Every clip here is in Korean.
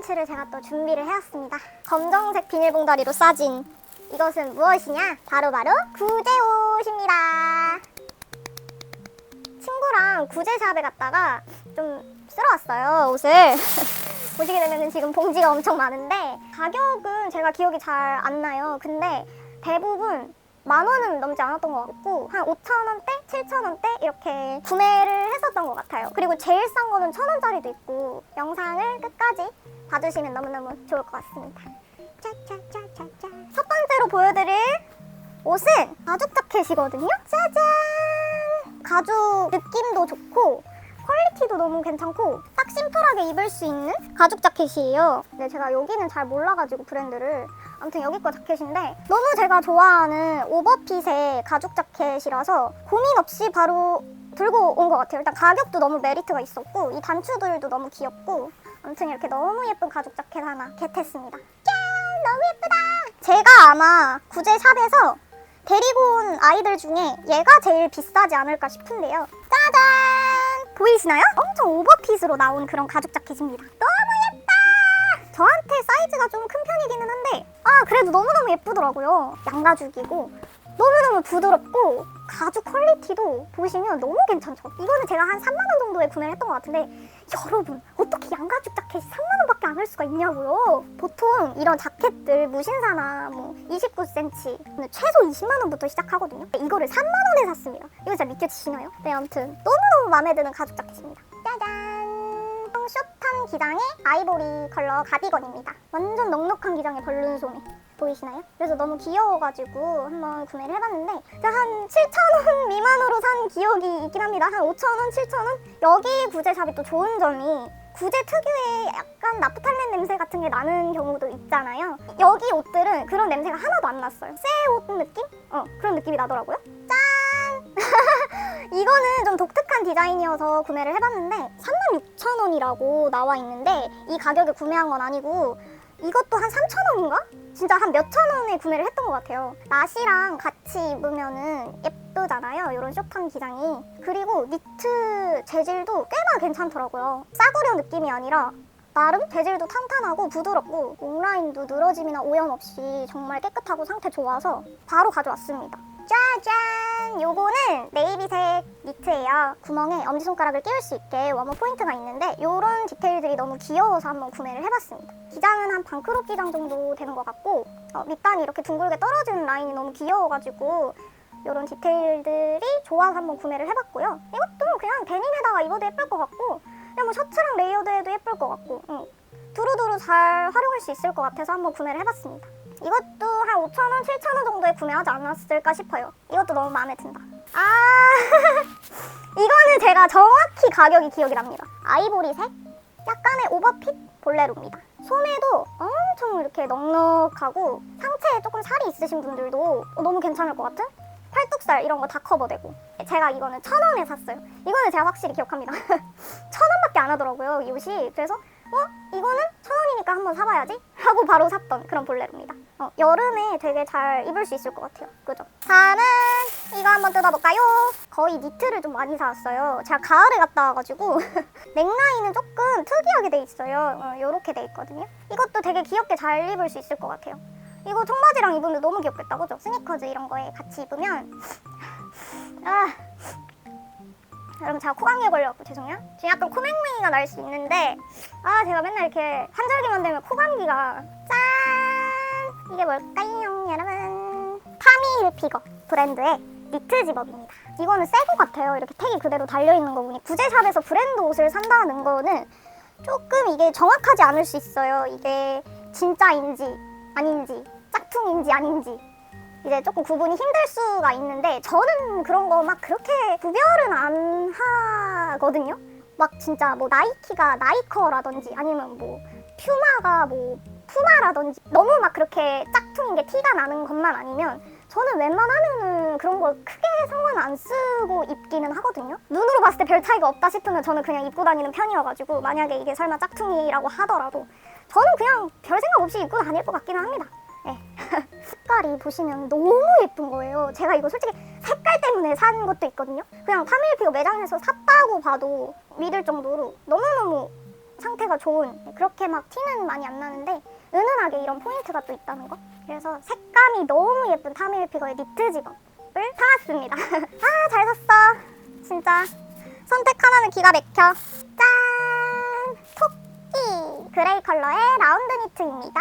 컨텐츠를 제가 또 준비를 해왔습니다. 검정색 비닐봉다리로 싸진 이것은 무엇이냐? 바로바로 구제옷입니다. 친구랑 구제샵에 갔다가 좀 쓸어왔어요, 옷을. 보시게 되면 지금 봉지가 엄청 많은데 가격은 제가 기억이 잘 안 나요. 근데 대부분 만 원은 넘지 않았던 것 같고 한 5천 원대, 7천 원대 이렇게 구매를 했었던 것 같아요. 그리고 제일 싼 거는 천 원짜리도 있고 영상을 끝까지 봐주시면 너무너무 좋을 것 같습니다. 짜자자자자. 첫 번째로 보여드릴 옷은 가죽 자켓이거든요. 짜잔! 가죽 느낌도 좋고 퀄리티도 너무 괜찮고 딱 심플하게 입을 수 있는 가죽 자켓이에요. 근데 제가 여기는 잘 몰라가지고 브랜드를 아무튼 여기 거 자켓인데 너무 제가 좋아하는 오버핏의 가죽 자켓이라서 고민 없이 바로 들고 온 것 같아요. 일단 가격도 너무 메리트가 있었고 이 단추들도 너무 귀엽고 아무튼 이렇게 너무 예쁜 가죽 자켓 하나 겟했습니다. 짠! 너무 예쁘다! 제가 아마 구제샵에서 데리고 온 아이들 중에 얘가 제일 비싸지 않을까 싶은데요. 짜잔! 보이시나요? 엄청 오버핏으로 나온 그런 가죽 자켓입니다. 너무! 저한테 사이즈가 좀 큰 편이기는 한데 아 그래도 너무너무 예쁘더라고요. 양가죽이고 너무너무 부드럽고 가죽 퀄리티도 보시면 너무 괜찮죠. 이거는 제가 한 3만 원 정도에 구매를 했던 것 같은데 여러분 어떻게 양가죽 자켓이 3만 원밖에 안 할 수가 있냐고요. 보통 이런 자켓들 무신사나 뭐 29cm 근데 최소 20만 원부터 시작하거든요. 이거를 3만 원에 샀습니다. 이거 진짜 믿겨지시나요? 네 아무튼 너무너무 마음에 드는 가죽 자켓입니다. 짜잔! 숏한 기장의 아이보리 컬러 가디건입니다. 완전 넉넉한 기장의 벌룬 소매. 보이시나요? 그래서 너무 귀여워가지고 한번 구매를 해봤는데 제가 한 7,000원 미만으로 산 기억이 있긴 합니다. 한 5,000원, 7,000원? 여기 구제샵이 또 좋은 점이 구제 특유의 약간 나프탈렌 냄새 같은 게 나는 경우도 있잖아요. 여기 옷들은 그런 냄새가 하나도 안 났어요. 새 옷 느낌? 어, 그런 느낌이 나더라고요. 짠! 이거는 좀 독특한 디자인이어서 구매를 해봤는데 36,000원이라고 나와 있는데 이 가격에 구매한 건 아니고 이것도 한 3,000원인가? 진짜 한 몇천 원에 구매를 했던 것 같아요. 나시랑 같이 입으면은 예쁘잖아요. 이런 쇼판 기장이. 그리고 니트 재질도 꽤나 괜찮더라고요. 싸구려 느낌이 아니라 나름 재질도 탄탄하고 부드럽고 롱라인도 늘어짐이나 오염 없이 정말 깨끗하고 상태 좋아서 바로 가져왔습니다. 짜잔! 요거는 네이비색 니트예요. 구멍에 엄지손가락을 끼울 수 있게 워머 포인트가 있는데 요런 디테일들이 너무 귀여워서 한번 구매를 해봤습니다. 기장은 한 반크롭 기장 정도 되는 것 같고 어, 밑단이 이렇게 둥글게 떨어지는 라인이 너무 귀여워가지고 요런 디테일들이 좋아서 한번 구매를 해봤고요. 이것도 그냥 데님에다가 입어도 예쁠 것 같고 그냥 뭐 셔츠랑 레이어드해도 예쁠 것 같고 응. 두루두루 잘 활용할 수 있을 것 같아서 한번 구매를 해봤습니다. 이것도 한 5,000원, 7,000원 정도에 구매하지 않았을까 싶어요. 이것도 너무 마음에 든다. 아, 이거는 제가 정확히 가격이 기억이 납니다. 아이보리색? 약간의 오버핏 볼레로입니다. 소매도 엄청 이렇게 넉넉하고 상체에 조금 살이 있으신 분들도 어, 너무 괜찮을 것 같은? 팔뚝살 이런 거 다 커버되고 제가 이거는 천 원에 샀어요. 이거는 제가 확실히 기억합니다. 천 원밖에 안 하더라고요 이 옷이. 그래서 어 이거는 천 원이니까 한번 사봐야지 하고 바로 샀던 그런 볼레로입니다. 어, 여름에 되게 잘 입을 수 있을 것 같아요. 그죠? 다음은 이거 한번 뜯어볼까요? 거의 니트를 좀 많이 사왔어요. 제가 가을에 갔다 와가지고 넥라인은 조금 특이하게 돼 있어요. 어, 이렇게 돼 있거든요. 이것도 되게 귀엽게 잘 입을 수 있을 것 같아요. 이거 청바지랑 입으면 너무 귀엽겠다, 그죠? 스니커즈 이런 거에 같이 입으면 아 여러분 제가 코감기에 걸려갖고 죄송해요. 지금 약간 코맹맹이가 날 수 있는데 아 제가 맨날 이렇게 환절기만 되면 코감기가 짠 이게 뭘까요, 여러분? 타미 힐피거 브랜드의 니트 집업입니다. 이거는 새 거 같아요. 이렇게 택이 그대로 달려 있는 거 보니 구제샵에서 브랜드 옷을 산다는 거는 조금 이게 정확하지 않을 수 있어요. 이게 진짜인지 아닌지 짝퉁인지 아닌지 이제 조금 구분이 힘들 수가 있는데 저는 그런 거 막 그렇게 구별은 안 하거든요. 막 진짜 뭐 나이키가 나이커라든지 아니면 뭐 퓨마가 뭐 푸마라든지 너무 막 그렇게 짝퉁인 게 티가 나는 것만 아니면 저는 웬만하면은 그런 거 크게 상관 안 쓰고 입기는 하거든요. 눈으로 봤을 때 별 차이가 없다 싶으면 저는 그냥 입고 다니는 편이어가지고 만약에 이게 설마 짝퉁이라고 하더라도 저는 그냥 별 생각 없이 입고 다닐 것 같기는 합니다. 네. 색깔이 보시면 너무 예쁜 거예요. 제가 이거 솔직히 색깔 때문에 산 것도 있거든요. 그냥 파밀피고 매장에서 샀다고 봐도 믿을 정도로 너무너무 상태가 좋은 그렇게 막 티는 많이 안 나는데 은은하게 이런 포인트가 또 있다는 거? 그래서 색감이 너무 예쁜 타미일피거의 니트 집업을 사왔습니다. 아 잘 샀어. 진짜. 선택 하나는 기가 막혀. 짠! 토끼! 그레이 컬러의 라운드 니트입니다.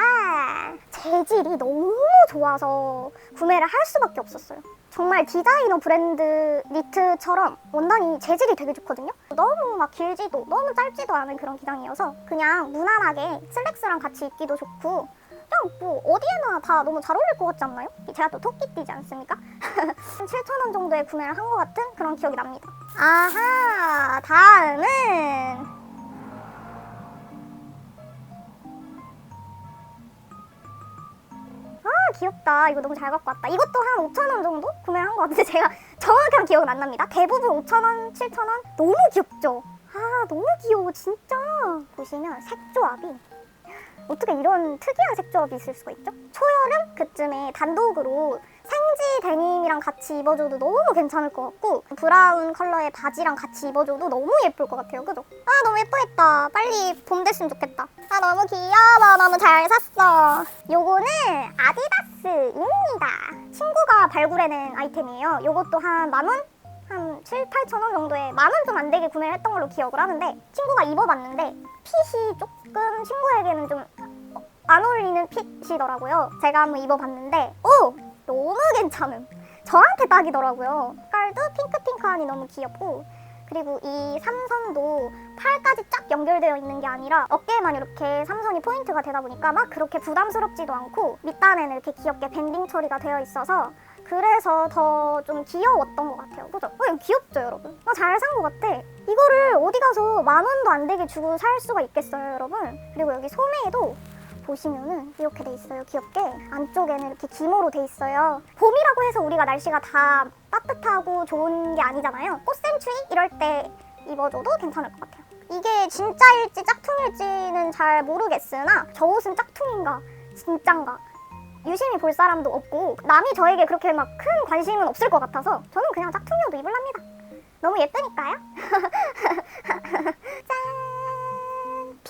재질이 너무 좋아서 구매를 할 수밖에 없었어요 정말 디자이너 브랜드 니트처럼 원단이 재질이 되게 좋거든요. 너무 막 길지도 너무 짧지도 않은 그런 기장이어서 그냥 무난하게 슬랙스랑 같이 입기도 좋고 그냥 뭐 어디에나 다 너무 잘 어울릴 것 같지 않나요? 제가 또 토끼띠지 않습니까? 7,000원 정도에 구매를 한 것 같은 그런 기억이 납니다. 아하, 다음은 귀엽다. 이거 너무 잘 갖고 왔다. 이것도 한 5천원 정도 구매를 한 것 같은데 제가 정확한 기억은 안 납니다. 대부분 5천원 7천원? 너무 귀엽죠? 아 너무 귀여워 진짜. 보시면 색 조합이 어떻게 이런 특이한 색 조합이 있을 수가 있죠? 초여름? 그쯤에 단독으로 생지 데님이랑 같이 입어줘도 너무 괜찮을 것 같고 브라운 컬러의 바지랑 같이 입어줘도 너무 예쁠 것 같아요 그죠? 아 너무 예쁘겠다 빨리 봄 됐으면 좋겠다 아 너무 귀여워 너무 잘 샀어 요거는 아디다스입니다 친구가 발굴해낸 아이템이에요 요것도 한 만원? 한 7, 8천 원 정도에 만 원 좀 안 되게 구매를 했던 걸로 기억을 하는데 친구가 입어봤는데 핏이 조금 친구에게는 좀 안 어울리는 핏이더라고요. 제가 한번 입어봤는데 오! 너무 괜찮음. 저한테 딱이더라고요. 색깔도 핑크핑크하니 너무 귀엽고 그리고 이 삼선도 팔까지 쫙 연결되어 있는 게 아니라 어깨에만 이렇게 삼선이 포인트가 되다 보니까 막 그렇게 부담스럽지도 않고 밑단에는 이렇게 귀엽게 밴딩 처리가 되어 있어서 그래서 더 좀 귀여웠던 것 같아요. 그죠? 어, 귀엽죠, 여러분? 어, 잘산 것 같아. 이거를 어디 가서 만 원도 안 되게 주고 살 수가 있겠어요, 여러분? 그리고 여기 소매에도 보시면은 이렇게 돼 있어요. 귀엽게. 안쪽에는 이렇게 기모로 돼 있어요. 봄이라고 해서 우리가 날씨가 다 따뜻하고 좋은 게 아니잖아요. 꽃샘추위 이럴 때 입어줘도 괜찮을 것 같아요. 이게 진짜일지 짝퉁일지는 잘 모르겠으나 저 옷은 짝퉁인가 진짠가 유심히 볼 사람도 없고 남이 저에게 그렇게 막 큰 관심은 없을 것 같아서 저는 그냥 짝퉁이어도 입을랍니다. 너무 예쁘니까요.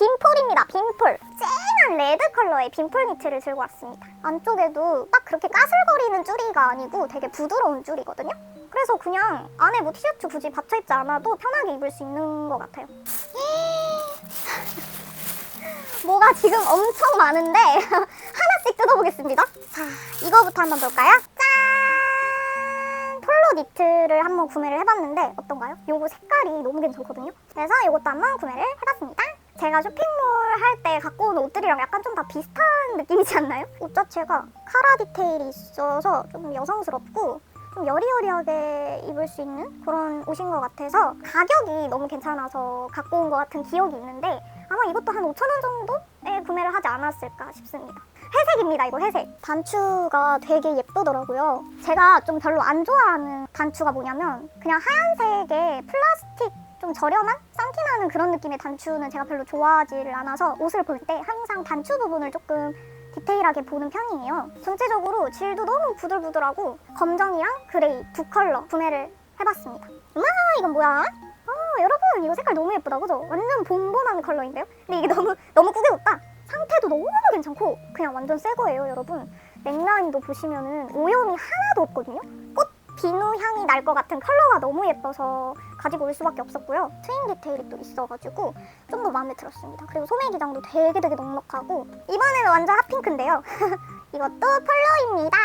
짠! 빈폴입니다. 빈폴. 쨍한 레드 컬러의 빈폴 니트를 들고 왔습니다. 안쪽에도 딱 그렇게 까슬거리는 쭈리가 아니고 되게 부드러운 쭈리거든요. 그래서 그냥 안에 뭐 티셔츠 굳이 받쳐 입지 않아도 편하게 입을 수 있는 것 같아요. 뭐가 지금 엄청 많은데 하나씩 뜯어보겠습니다. 자, 이거부터 한번 볼까요? 짠! 폴로 니트를 한번 구매를 해봤는데 어떤가요? 요거 색깔이 너무 괜찮거든요. 그래서 이것도 한번 구매를 해봤습니다. 제가 쇼핑몰 할 때 갖고 온 옷들이랑 약간 좀 다 비슷한 느낌이지 않나요? 옷 자체가 카라 디테일이 있어서 좀 여성스럽고 좀 여리여리하게 입을 수 있는 그런 옷인 것 같아서 가격이 너무 괜찮아서 갖고 온 것 같은 기억이 있는데 아마 이것도 한 5,000원 정도에 구매를 하지 않았을까 싶습니다. 회색입니다, 이거 회색. 단추가 되게 예쁘더라고요. 제가 좀 별로 안 좋아하는 단추가 뭐냐면 그냥 하얀색의 플라스틱 좀 저렴한? 쌍티나는 그런 느낌의 단추는 제가 별로 좋아하지를 않아서 옷을 볼 때 항상 단추 부분을 조금 디테일하게 보는 편이에요. 전체적으로 질도 너무 부들부들하고 검정이랑 그레이 두 컬러 구매를 해봤습니다. 우와 이건 뭐야? 아 여러분 이거 색깔 너무 예쁘다 그죠? 완전 봄봄한 컬러인데요? 근데 이게 너무 너무 꾸겨졌다. 상태도 너무 괜찮고 그냥 완전 새 거예요 여러분. 넥라인도 보시면은 오염이 하나도 없거든요. 꽃 비누 향이 날 것 같은 컬러가 너무 예뻐서 가지고 올 수밖에 없었고요. 트임 디테일이 또 있어가지고 좀 더 마음에 들었습니다. 그리고 소매 기장도 되게 되게 넉넉하고 이번에는 완전 핫핑크인데요. 이것도 폴로입니다.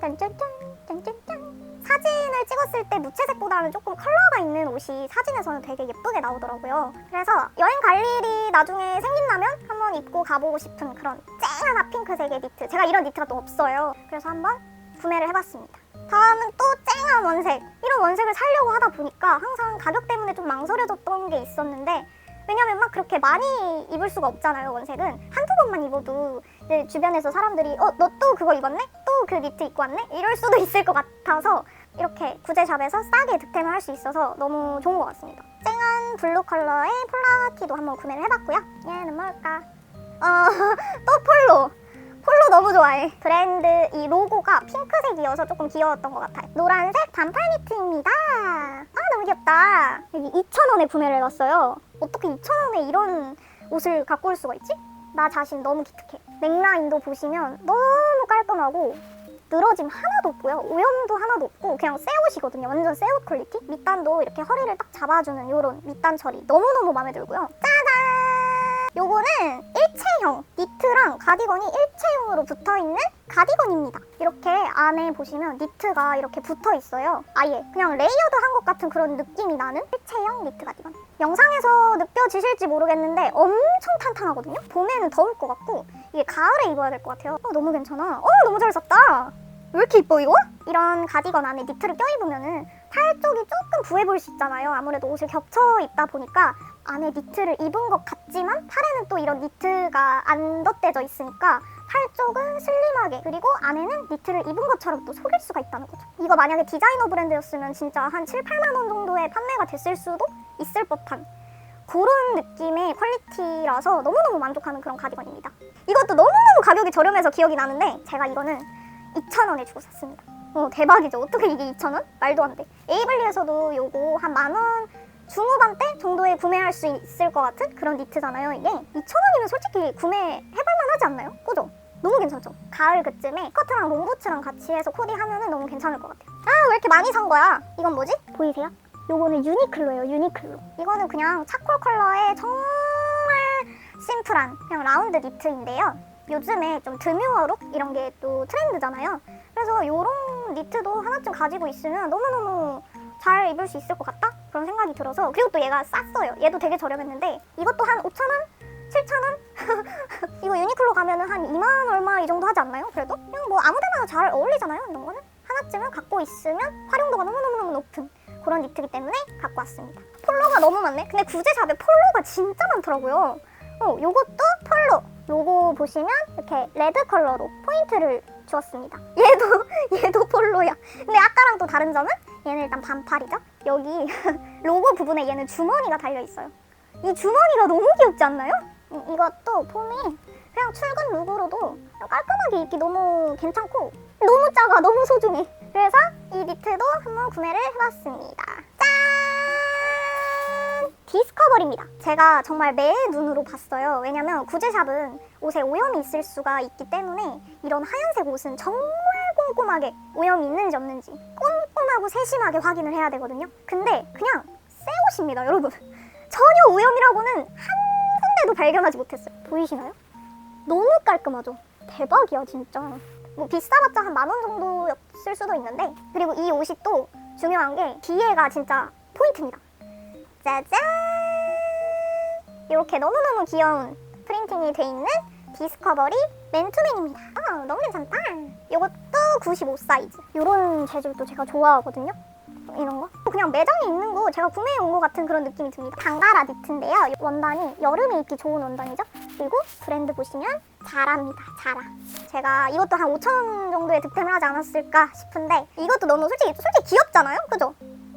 짠짠짠 짠짠짠 사진을 찍었을 때 무채색보다는 조금 컬러가 있는 옷이 사진에서는 되게 예쁘게 나오더라고요. 그래서 여행 갈 일이 나중에 생긴다면 한번 입고 가보고 싶은 그런 쨍한 핫핑크색의 니트. 제가 이런 니트가 또 없어요. 그래서 한번 구매를 해봤습니다. 다음은 또 쨍한 원색. 이런 원색을 사려고 하다 보니까 항상 가격 때문에 좀 망설여졌던 게 있었는데 왜냐면 막 그렇게 많이 입을 수가 없잖아요 원색은 한두 번만 입어도 이제 주변에서 사람들이 어 너 또 그거 입었네? 또 그 니트 입고 왔네? 이럴 수도 있을 것 같아서 이렇게 구제샵에서 싸게 득템을 할 수 있어서 너무 좋은 것 같습니다 쨍한 블루 컬러의 폴라티도 한번 구매를 해봤고요 얘는 뭘까? 어 또 폴로 폴로 너무 좋아해. 브랜드 이 로고가 핑크색이어서 조금 귀여웠던 것 같아요. 노란색 반팔 니트입니다. 아 너무 귀엽다. 여기 2,000원에 구매를 해봤어요. 어떻게 2,000원에 이런 옷을 갖고 올 수가 있지? 나 자신 너무 기특해. 넥라인도 보시면 너무 깔끔하고 늘어짐 하나도 없고요. 오염도 하나도 없고 그냥 새 옷이거든요. 완전 새 옷 퀄리티. 밑단도 이렇게 허리를 딱 잡아주는 이런 밑단 처리 너무너무 마음에 들고요. 짜잔! 요거는 일체형 니트랑 가디건이 일체형으로 붙어있는 가디건입니다. 이렇게 안에 보시면 니트가 이렇게 붙어 있어요. 아예 그냥 레이어드한 것 같은 그런 느낌이 나는 일체형 니트 가디건. 영상에서 느껴지실지 모르겠는데 엄청 탄탄하거든요. 봄에는 더울 것 같고 이게 가을에 입어야 될 것 같아요. 어, 너무 괜찮아. 어, 너무 잘 샀다. 왜 이렇게 이뻐 이거? 이런 가디건 안에 니트를 껴입으면은 팔 쪽이 조금 부해 보일 수 있잖아요. 아무래도 옷을 겹쳐 입다 보니까 안에 니트를 입은 것 같지만 팔에는 또 이런 니트가 안 덧대져 있으니까 팔 쪽은 슬림하게 그리고 안에는 니트를 입은 것처럼 또 속일 수가 있다는 거죠. 이거 만약에 디자이너 브랜드였으면 진짜 한 7, 8만 원 정도에 판매가 됐을 수도 있을 법한 그런 느낌의 퀄리티라서 너무너무 만족하는 그런 가디건입니다. 이것도 너무너무 가격이 저렴해서 기억이 나는데 제가 이거는 2,000원에 주고 샀습니다. 어, 대박이죠. 어떻게 이게 2,000원? 말도 안 돼. 에이블리에서도 요거 한 만 원 중후반 대 정도에 구매할 수 있을 것 같은 그런 니트잖아요. 이게 2,000원이면 솔직히 구매해볼만 하지 않나요? 그죠? 너무 괜찮죠? 가을 그쯤에 스커트랑 롱부츠랑 같이 해서 코디하면 너무 괜찮을 것 같아요. 아, 왜 이렇게 많이 산 거야? 이건 뭐지? 보이세요? 요거는 유니클로예요, 유니클로. 이거는 그냥 차콜 컬러의 정말 심플한 그냥 라운드 니트인데요. 요즘에 좀 드뮤어 룩 이런 게 또 트렌드잖아요. 그래서 요런 니트도 하나쯤 가지고 있으면 너무너무 잘 입을 수 있을 것 같다? 그런 생각이 들어서 그리고 또 얘가 쌌어요. 얘도 되게 저렴했는데 이것도 한 5,000원? 7,000원? 이거 유니클로 가면은 한 2만 얼마 이 정도 하지 않나요? 그래도? 그냥 뭐 아무데나 잘 어울리잖아요. 이런 거는 하나쯤은 갖고 있으면 활용도가 너무너무너무 높은 그런 니트이기 때문에 갖고 왔습니다. 폴로가 너무 많네. 근데 구제샵에 폴로가 진짜 많더라고요. 어, 요것도 폴로. 요거 보시면 이렇게 레드 컬러로 포인트를 주었습니다. 얘도 얘도 폴로야. 근데 아까랑 또 다른 점은 얘는 일단 반팔이죠. 여기 로고 부분에 얘는 주머니가 달려 있어요. 이 주머니가 너무 귀엽지 않나요? 이- 이것도 폼이 그냥 출근 룩으로도 깔끔하게 입기 너무 괜찮고 너무 작아 너무 소중해. 그래서 이 니트도 한번 구매를 해봤습니다. 짠! 디스커버리입니다. 제가 정말 매 눈으로 봤어요. 왜냐면 구제샵은 옷에 오염이 있을 수가 있기 때문에 이런 하얀색 옷은 정말 꼼꼼하게 오염이 있는지 없는지 꼼꼼 하고 세심하게 확인을 해야 되거든요. 근데 그냥 새 옷입니다, 여러분. 전혀 오염이라고는 한 군데도 발견하지 못했어요. 보이시나요? 너무 깔끔하죠? 대박이야, 진짜. 뭐 비싸봤자 한 만 원 정도였을 수도 있는데 그리고 이 옷이 또 중요한 게 뒤에가 진짜 포인트입니다. 짜잔! 이렇게 너무너무 귀여운 프린팅이 돼 있는 디스커버리 맨투맨입니다. 아, 너무 괜찮다. 이것도 95 사이즈. 이런 재질도 제가 좋아하거든요. 이런 거. 그냥 매장에 있는 거 제가 구매해 온 것 같은 그런 느낌이 듭니다. 방가라 니트인데요. 원단이 여름에 입기 좋은 원단이죠. 그리고 브랜드 보시면 자라입니다. 자라. 제가 이것도 한 5,000원 정도에 득템을 하지 않았을까 싶은데 이것도 너무 솔직히 솔직히 귀엽잖아요. 그죠?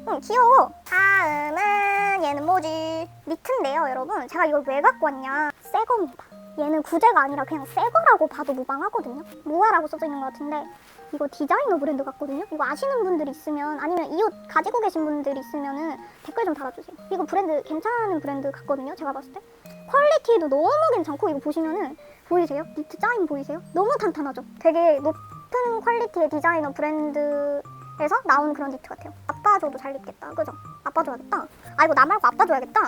응, 귀여워. 다음은 얘는 뭐지? 니트인데요, 여러분. 제가 이걸 왜 갖고 왔냐? 새 겁니다. 얘는 구제가 아니라 그냥 새 거라고 봐도 무방하거든요. 무아라고 써져 있는 것 같은데 이거 디자이너 브랜드 같거든요. 이거 아시는 분들 있으면 아니면 이 옷 가지고 계신 분들 있으면은 댓글 좀 달아주세요. 이거 브랜드 괜찮은 브랜드 같거든요. 제가 봤을 때 퀄리티도 너무 괜찮고 이거 보시면은 보이세요? 니트 짜임 보이세요? 너무 탄탄하죠. 되게 높은 퀄리티의 디자이너 브랜드에서 나온 그런 니트 같아요. 아빠 줘도 잘 입겠다. 그죠? 아빠 줘야겠다. 아 이거 나 말고 아빠 줘야겠다.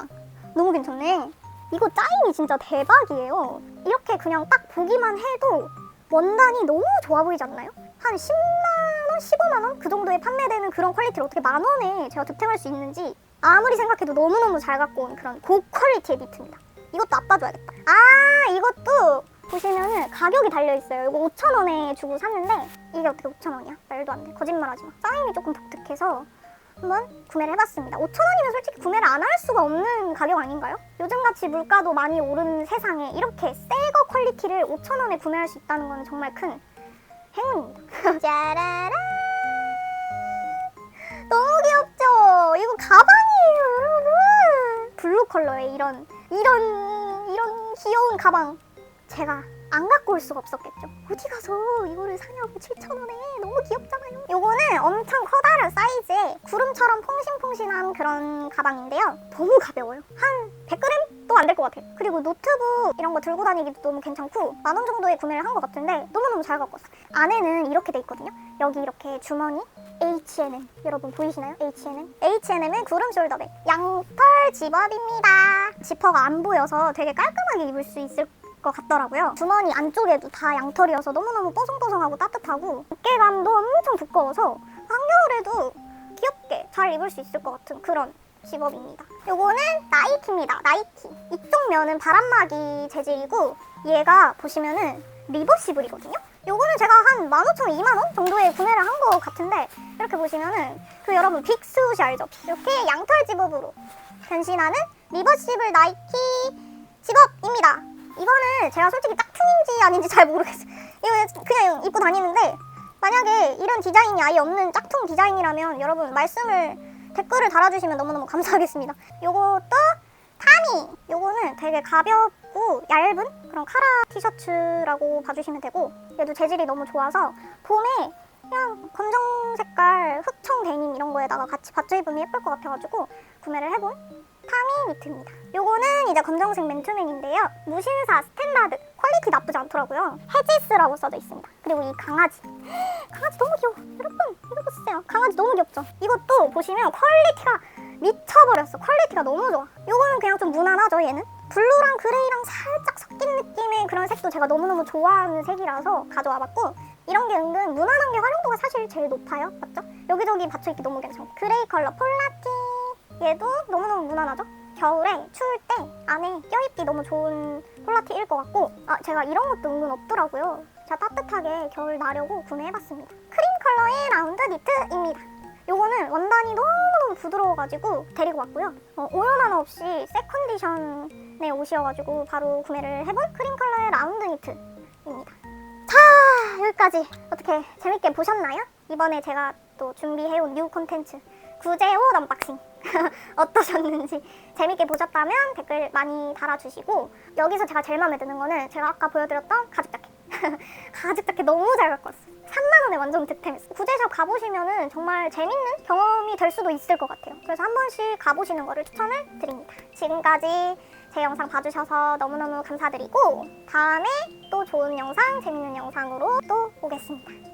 너무 괜찮네. 이거 짜임이 진짜 대박이에요. 이렇게 그냥 딱 보기만 해도 원단이 너무 좋아 보이지 않나요? 한 10만 원, 15만 원 그 정도에 판매되는 그런 퀄리티를 어떻게 만 원에 제가 득템할 수 있는지 아무리 생각해도 너무너무 잘 갖고 온 그런 고퀄리티의 니트입니다. 이것도 아빠 줘야겠다. 아 이것도 보시면은 가격이 달려 있어요. 이거 5천 원에 주고 샀는데 이게 어떻게 5천 원이야? 말도 안 돼. 거짓말 하지 마. 짜임이 조금 독특해서 한번 구매를 해봤습니다. 5천 원이면 솔직히 구매를 안 할 수가 없는 가격 아닌가요? 요즘같이 물가도 많이 오른 세상에 이렇게 새 거 퀄리티를 5천 원에 구매할 수 있다는 건 정말 큰 행운입니다. 짜라라 너무 귀엽죠? 이거 가방이에요, 여러분. 블루 컬러의 이런 이런 이런 귀여운 가방 제가 안 갖고 올 수가 없었겠죠. 어디 가서 이거를 사냐고 7,000원에 너무 귀엽잖아요. 요거는 엄청 커다란 사이즈의 구름처럼 퐁신퐁신한 그런 가방인데요. 너무 가벼워요. 한 100g도 안될 것 같아요. 그리고 노트북 이런 거 들고 다니기도 너무 괜찮고 만 원 정도에 구매를 한 것 같은데 너무너무 잘 갖고 왔어요. 안에는 이렇게 돼 있거든요. 여기 이렇게 주머니 H&M 여러분 보이시나요? H&M H&M은 구름 숄더백 양털 집업입니다. 지퍼가 안 보여서 되게 깔끔하게 입을 수 있을 것 같더라고요. 주머니 안쪽에도 다 양털이어서 너무너무 뽀송뽀송하고 따뜻하고 어깨감도 엄청 두꺼워서 한겨울에도 귀엽게 잘 입을 수 있을 것 같은 그런 집업입니다. 요거는 나이키입니다. 나이키. 이쪽 면은 바람막이 재질이고 얘가 보시면은 리버시블이거든요. 요거는 제가 한 15,000원, 2만원 정도에 구매를 한 것 같은데 이렇게 보시면은 그 여러분 빅스옷이 알죠? 이렇게 양털 집업으로 변신하는 리버시블 나이키 집업입니다. 이거는 제가 솔직히 짝퉁인지 아닌지 잘 모르겠어요. 이거 그냥 입고 다니는데 만약에 이런 디자인이 아예 없는 짝퉁 디자인이라면 여러분 말씀을 댓글을 달아주시면 너무너무 감사하겠습니다. 요것도 타미! 요거는 되게 가볍고 얇은 그런 카라 티셔츠라고 봐주시면 되고 얘도 재질이 너무 좋아서 봄에 그냥 검정 색깔 흑청 데님 이런 거에다가 같이 받쳐 입으면 예쁠 것 같아가지고 구매를 해본 타미 니트입니다. 요거는 이제 검정색 맨투맨인데요. 무신사 스탠다드 퀄리티 나쁘지 않더라고요. 헤지스라고 써져 있습니다. 그리고 이 강아지. 강아지 너무 귀여워. 여러분 이거 보세요. 강아지 너무 귀엽죠? 이것도 보시면 퀄리티가 미쳐버렸어. 퀄리티가 너무 좋아. 요거는 그냥 좀 무난하죠 얘는. 블루랑 그레이랑 살짝 섞인 느낌의 그런 색도 제가 너무너무 좋아하는 색이라서 가져와봤고 이런 게 은근 무난한 게 활용도가 사실 제일 높아요. 맞죠? 여기저기 받쳐입기 너무 괜찮고 그레이 컬러 폴라티 얘도 너무너무 무난하죠? 겨울에 추울 때 안에 껴입기 너무 좋은 폴라티일 것 같고 아 제가 이런 것도 은근 없더라고요. 제가 따뜻하게 겨울 나려고 구매해봤습니다. 크림 컬러의 라운드 니트입니다. 요거는 원단이 너무너무 부드러워가지고 데리고 왔고요. 어, 오염 하나 없이 새 컨디션의 옷이어가지고 바로 구매를 해본 크림 컬러의 라운드 니트입니다. 자 여기까지 어떻게 재밌게 보셨나요? 이번에 제가 또 준비해온 뉴 콘텐츠 구제 옷 언박싱 어떠셨는지 재밌게 보셨다면 댓글 많이 달아주시고 여기서 제가 제일 마음에 드는 거는 제가 아까 보여드렸던 가죽 자켓. 가죽 자켓 너무 잘 갖고 왔어요. 3만 원에 완전 득템했어요. 구제샵 가보시면은 정말 재밌는 경험이 될 수도 있을 것 같아요. 그래서 한 번씩 가보시는 거를 추천을 드립니다. 지금까지 제 영상 봐주셔서 너무너무 감사드리고 다음에 또 좋은 영상 재밌는 영상으로 또 오겠습니다